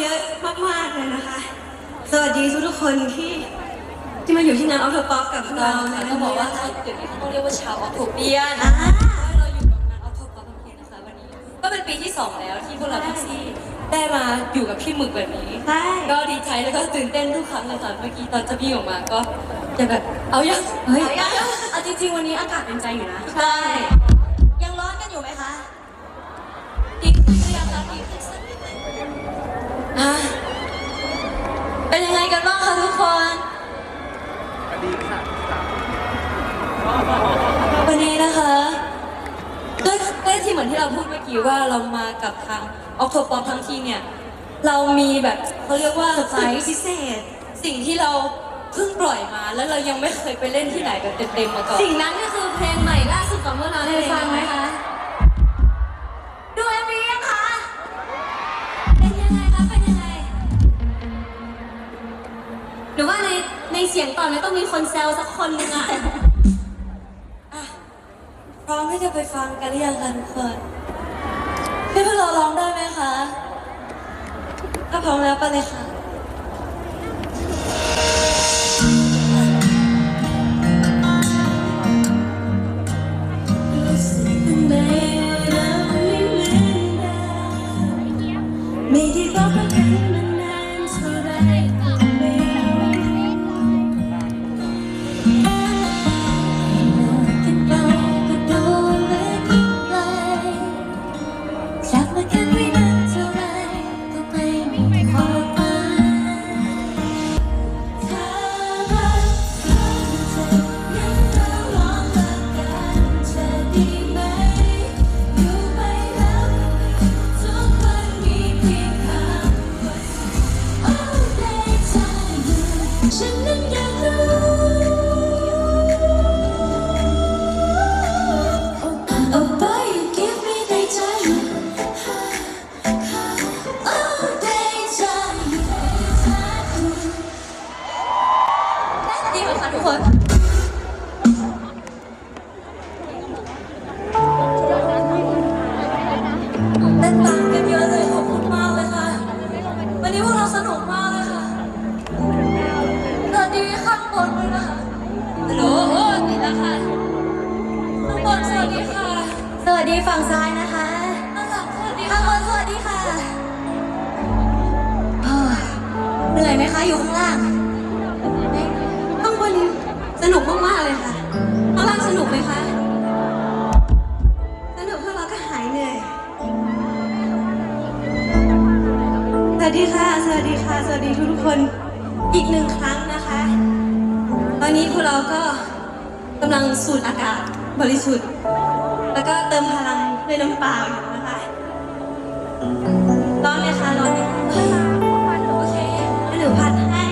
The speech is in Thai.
เยอะมากๆเลยนะคะ สวัสดีทุกคนที่ที่มาอยู่ที่งานออฟเทอะป๊อปกับเรานะต้องบอกว่าถ้าเดี๋ยวนี้เขาเรียกว่าชาวออฟโทเบียนะเราอยู่กับงานออฟเทอร์ป๊อปทั้งปีนะคะวันนี้ ก็เป็นปีที่สองแล้วที่พวกเราท็กซี่ได้มาอยู่กับพี่หมึกแบบนี้ ก็ดีใจแล้วก็ตื่นเต้นทุกครั้งเลยค่ะเมื่อกี้ตอนจะวิ่ออกมาก็จะแบบเอายังเฮ้ยเอาจริงๆวันนี้อากาศเป็นใจอยู่นะ ใช่ อะเป็นยังไงกันบ้างคะทุกคน วันนี้นะคะด้วยด้วยที่เหมือนที่เราพูดเมื่อกี้ว่าเรามากับทางออกโทปอทั้งทีเนี่ย เรามีแบบเขาเรียกว่าเซอร์ไรส์พิเศษ สิ่งที่เราเพิ่งปล่อยมาแล้วเรายังไม่เคยไปเล่นที่ไหนแบบเต็มๆมาก่อน สิ่งนั้นก็คือเพลงใหม่ล่าสุดของพวกเราได้ฟั เสียงตอนนี้ต้องมีคนแซวสักคนหนึงอะอะ พร้อมที่จะไปฟังกันหรือยังคะทุกคนพี่พวกเราร้องได้ไหมคะถ้าพร้อมแล้วไปเลยค่ะ 谁能？ วัสดีฝั่งซ้ายนะคะข้างหลังสวัสดีข้าค่ะงบนสวัสดีค่ะเฮ้ยเหนื่อยไหมคะอยู่ข้างล่างข้างบนสนุกมากๆเลยค่ะข้างล่างสนุกไหมคะสนุกพวกเราก็หายเหนื่อยสวัสดีค่ะสวัสดีค่ะสวัสดีทุกๆคนอีกหนึ่งครั้งนะคะ ตอนนี้พวกเราก็กำลังสูดอากาศบริสุทธิ์แล้วก็ เติมพลังด้วยน้ำเปล่าอยู่นะคะร้อนไหมคะร้อนไหมโอเคงั้นหนูพัดให้